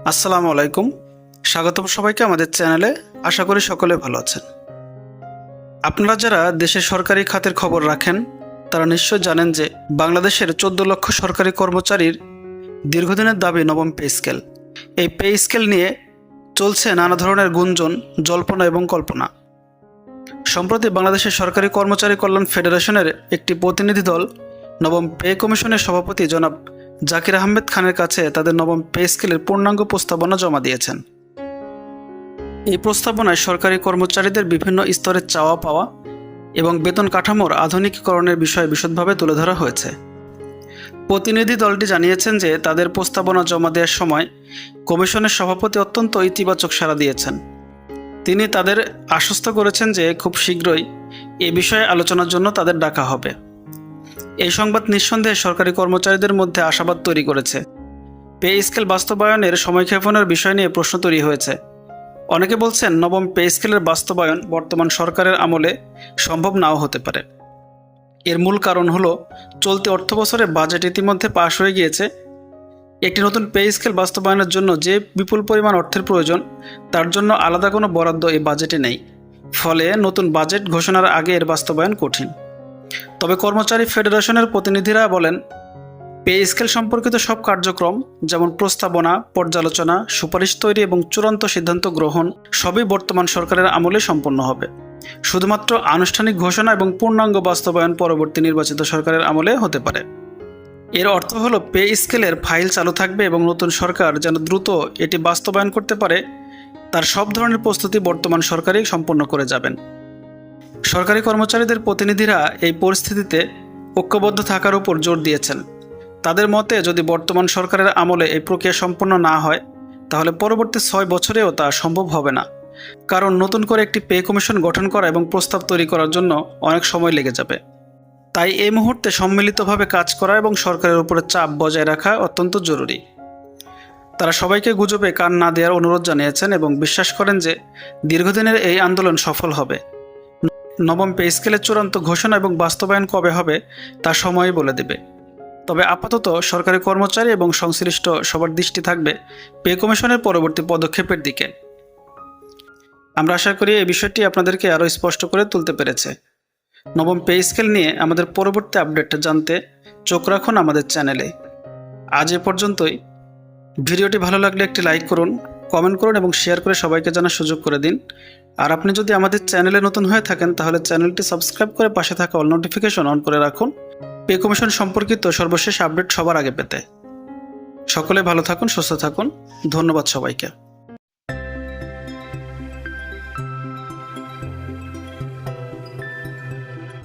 আসসালামু আলাইকুম। স্বাগতম সবাইকে আমাদের চ্যানেলে। আশা করি সকলে ভালো আছেন। আপনারা যারা দেশের সরকারি খাতের খবর রাখেন, তারা নিশ্চয় জানেন যে বাংলাদেশের চোদ্দ লক্ষ সরকারি কর্মচারীর দীর্ঘদিনের দাবি নবম পে স্কেল। এই পে স্কেল নিয়ে চলছে নানা ধরনের গুঞ্জন, জল্পনা এবং কল্পনা। সম্প্রতি বাংলাদেশের সরকারি কর্মচারী কল্যাণ ফেডারেশনের একটি প্রতিনিধি দল নবম পে কমিশনের সভাপতি জনাব জাকির আহমেদ খানের কাছে তাদের নবম পে স্কেলের পূর্ণাঙ্গ প্রস্তাবনা জমা দিয়েছেন। এই প্রস্তাবনায় সরকারি কর্মচারীদের বিভিন্ন স্তরের চাওয়া পাওয়া এবং বেতন কাঠামোর আধুনিকীকরণের বিষয়ে বিশদভাবে তুলে ধরা হয়েছে। প্রতিনিধি দলটি জানিয়েছেন যে তাদের প্রস্তাবনা জমা দেওয়ার সময় কমিশনের সভাপতি অত্যন্ত ইতিবাচক সাড়া দিয়েছেন। তিনি তাদের আশ্বস্ত করেছেন যে খুব শীঘ্রই এ বিষয়ে আলোচনার জন্য তাদের ডাকা হবে। এই সংবাদ নিঃসন্দেহে সরকারি কর্মচারীদের মধ্যে আশাবাদ তৈরি করেছে। পে স্কেল বাস্তবায়নের সময়ক্ষেপণের বিষয় নিয়ে প্রশ্ন তৈরি হয়েছে। অনেকে বলছেন নবম পে স্কেলের বাস্তবায়ন বর্তমান সরকারের আমলে সম্ভব নাও হতে পারে। এর মূল কারণ হলো, চলতি অর্থবছরে বাজেট ইতিমধ্যে পাশ হয়ে গিয়েছে। একটি নতুন পে স্কেল বাস্তবায়নের জন্য যে বিপুল পরিমাণ অর্থের প্রয়োজন, তার জন্য আলাদা কোনো বরাদ্দ এই বাজেটে নেই। ফলে নতুন বাজেট ঘোষণার আগে এর বাস্তবায়ন কঠিন। তবে কর্মচারী ফেডারেশনের প্রতিনিধিরা বলেন, পে স্কেল সম্পর্কিত সব কার্যক্রম, যেমন প্রস্তাবনা, পর্যালোচনা, সুপারিশ তৈরি এবং চূড়ান্ত সিদ্ধান্ত গ্রহণ, সবই বর্তমান সরকারের আমলে সম্পন্ন হবে। শুধুমাত্র আনুষ্ঠানিক ঘোষণা এবং পূর্ণাঙ্গ বাস্তবায়ন পরবর্তী নির্বাচিত সরকারের আমলে হতে পারে। এর অর্থ হলো, পে স্কেলের ফাইল চালু থাকবে এবং নতুন সরকার যেন দ্রুত এটি বাস্তবায়ন করতে পারে, তার সব ধরনের প্রস্তুতি বর্তমান সরকারই সম্পন্ন করে যাবেন। সরকারি কর্মচারীদের প্রতিনিধিরা এই পরিস্থিতিতে ঐক্যবদ্ধ থাকার উপর জোর দিয়েছেন। তাদের মতে, যদি বর্তমান সরকারের আমলে এই প্রক্রিয়া সম্পন্ন না হয়, তাহলে পরবর্তী ছয় বছরেও তা সম্ভব হবে না। কারণ নতুন করে একটি পে কমিশন গঠন করা এবং প্রস্তাব তৈরি করার জন্য অনেক সময় লেগে যাবে। তাই এই মুহূর্তে সম্মিলিতভাবে কাজ করা এবং সরকারের উপরে চাপ বজায় রাখা অত্যন্ত জরুরি। তারা সবাইকে গুজবে, কান না দেওয়ার অনুরোধ জানিয়েছেন এবং বিশ্বাস করেন যে দীর্ঘদিনের এই আন্দোলন সফল হবে। নবম পে স্কেলের চূড়ান্ত ঘোষণা এবং বাস্তবায়ন কবে হবে, তা সময়ই বলে দেবে। তবে আপাতত সরকারি কর্মচারী এবং সংশ্লিষ্ট সবার দৃষ্টি থাকবে পে কমিশনের পরবর্তী পদক্ষেপের দিকে। আমরা আশা করি এই বিষয়টি আপনাদেরকে আরও স্পষ্ট করে তুলতে পেরেছে। নবম পে স্কেল নিয়ে আমাদের পরবর্তী আপডেটটা জানতে চোখ রাখুন আমাদের চ্যানেলে। আজ এ পর্যন্তই। ভিডিওটি ভালো লাগলে একটি লাইক করুন কমেন্ট করুন এবং শেয়ার করে সবাইকে জানার সুযোগ করে দিন। আর আপনি যদি আমাদের চ্যানেলে নতুন হয়ে থাকেন, তাহলে চ্যানেলটি সাবস্ক্রাইব করে পাশে থাকা অল নোটিফিকেশন অন করে রাখুন। পে কমিশন সম্পর্কিত সর্বশেষ আপডেট সবার আগে পেতে। সকলে ভালো থাকুন, সুস্থ থাকুন। ধন্যবাদ সবাইকে।